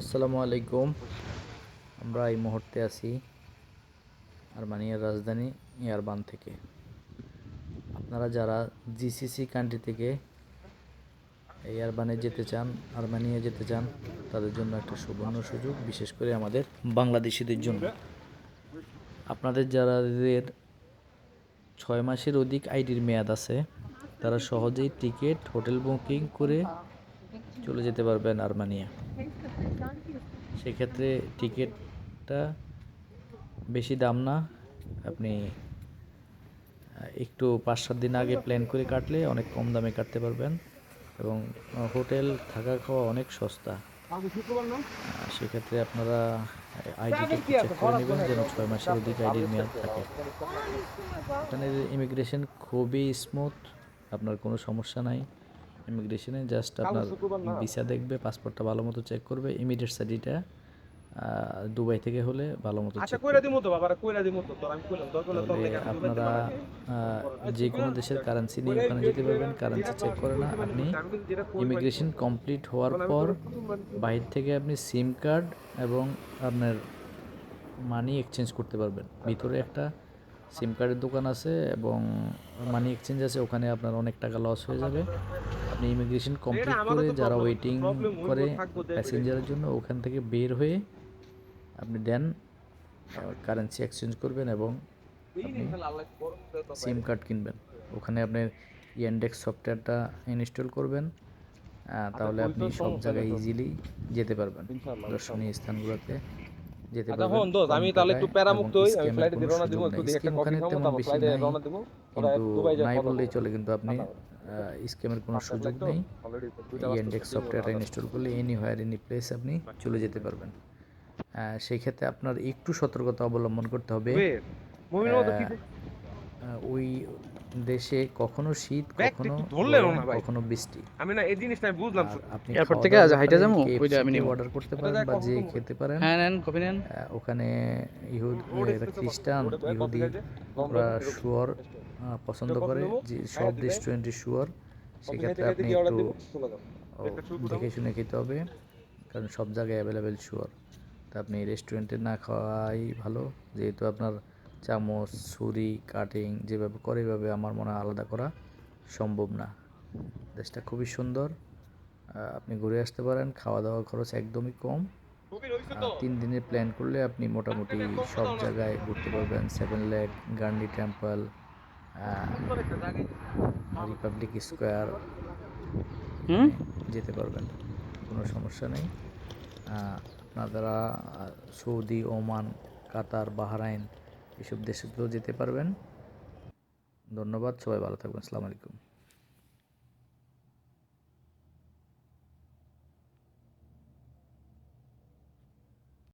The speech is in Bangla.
আসসালামু আলাইকুম। আমরা এই মুহূর্তে আছি আরমানিয়ার রাজধানী ইয়ারবান থেকে। আপনারা যারা জিসিসি কান্ট্রি থেকে ইয়ারবানে যেতে চান, আরমানিয়া যেতে চান, তাদের জন্য একটা সুবর্ণ সুযোগ, বিশেষ করে আমাদের বাংলাদেশিদের জন্য। আপনাদের যাদের ছয় মাসের অধিক আইডির মেয়াদ আছে, তারা সহজেই টিকিট, হোটেল বুকিং করে চলে যেতে পারবেন আরমানিয়া। সেক্ষেত্রে টিকিটটা বেশি দাম না। আপনি একটু পাঁচ সাত দিন আগে প্ল্যান করে কাটলে অনেক কম দামে কাটতে পারবেন এবং হোটেল থাকা খাওয়া অনেক সস্তা। সেক্ষেত্রে আপনারা আইডিটা চেক করে নেবেন যেন ছয় মাসের অধিক আইডির মেয়াদ থাকে। এখানে ইমিগ্রেশন খুবই স্মুথ আপনার কোনো সমস্যা নাই। ইমিগ্রেশনে জাস্ট আপনার ভিসা দেখবে পাসপোর্টটা ভালো মতো চেক করবে ইমিডিয়েট সাডিটা দুবাই থেকে হলে ভালো মতো আচ্ছা কইরা দিমু তো কইরা দিমু তো আমি কইলাম দরকার হলে আপনারা যে কোনো দেশের কারেন্সি নিয়ে ওখানে যেতে পারবেন কারেন্সি চেক করে না আপনি। ইমিগ্রেশন কমপ্লিট হওয়ার পর বাইরে থেকে আপনি সিম কার্ড এবং আপনার মানি এক্সচেঞ্জ করতে পারবেন। ভিতরে একটা সিম কার্ডের দোকান আছে এবং মানি এক্সচেঞ্জ আছে ওখানে আপনার অনেক টাকা লস হয়ে যাবে। আপনি ইমিগ্রেশন কমপ্লিট করে যারা ওয়েটিং করে প্যাসেঞ্জারের জন্য ওখান থেকে বের হয়ে আপনি দেন কারেন্সি এক্সচেঞ্জ করবেন এবং আপনি সিম কার্ড কিনবেন। ওখানে আপনার ইয়ান্ডেক্স সফটওয়্যারটা ইনস্টল করবেন আহ, তাহলে আপনি সব জায়গায় ইজিলি যেতে পারবেন। দর্শনীয় স্থানগুলোতে যেতে আচ্ছা পারবেন। আমি তাহলে একটু প্যারামুক্ত হই আমি ফ্লাইটে রওনা দিব সুযোগ একটু কফি খাব তারপর ফ্লাইটে রওনা দিব ওরা কিন্তু নাই বললেই চলে কিন্তু আপনি স্ক্যামের কোনো সুযোগ নেই। ইন্ডেক্স সফটওয়্যারটা ইনস্টল করলে এনি হোয়ার এনি প্লেস আপনি চলে যেতে পারবেন। সেই ক্ষেত্রে আপনার একটু সতর্কতা অবলম্বন করতে হবে। ওই দেশে কখনো শীত কখনো। কখনো বৃষ্টি। আমি না এই জিনিসটা আমি বুঝলাম আপনি খাওয়া থেকে আজ হাইটা যাব? ওইটা আমি অর্ডার করতে পারেন বা যে খেতে পারেন। হ্যাঁ নেন কফি নেন। ওখানে ইহুদ খ্রিস্টান ইহুদি ওরা শুয়ার পছন্দ করে। যে হ্যাঁ, সব। রেস্টুরেন্টে শুয়ার সেক্ষেত্রে আপনি কি অর্ডার একটু দেখে শুনে খেতে হবে কারণ সব জায়গায় অ্যাভেলেবেল শুয়ার তা আপনি রেস্টুরেন্টে না খাওয়াই ভালো। যেহেতু আপনার চামচ ছুরি কাটিং যেভাবে করে এভাবে আমার মনে হয় আলাদা করা সম্ভব না। দেশটা খুবই সুন্দর। আপনি ঘুরে আসতে পারেন খাওয়া দাওয়া খরচ একদমই কম। তিন দিনের প্ল্যান করলে আপনি মোটামুটি সব জায়গায় ঘুরতে পারবেন। Seven lake Gandhi temple republic square যেতে পারবেন কোনো সমস্যা নেই। আপনারা সৌদি ওমান কাতার বাহরাইন এসব দেশে তো যেতে পারবেন। ধন্যবাদ সবাই ভালো থাকবেন আসসালামু আলাইকুম।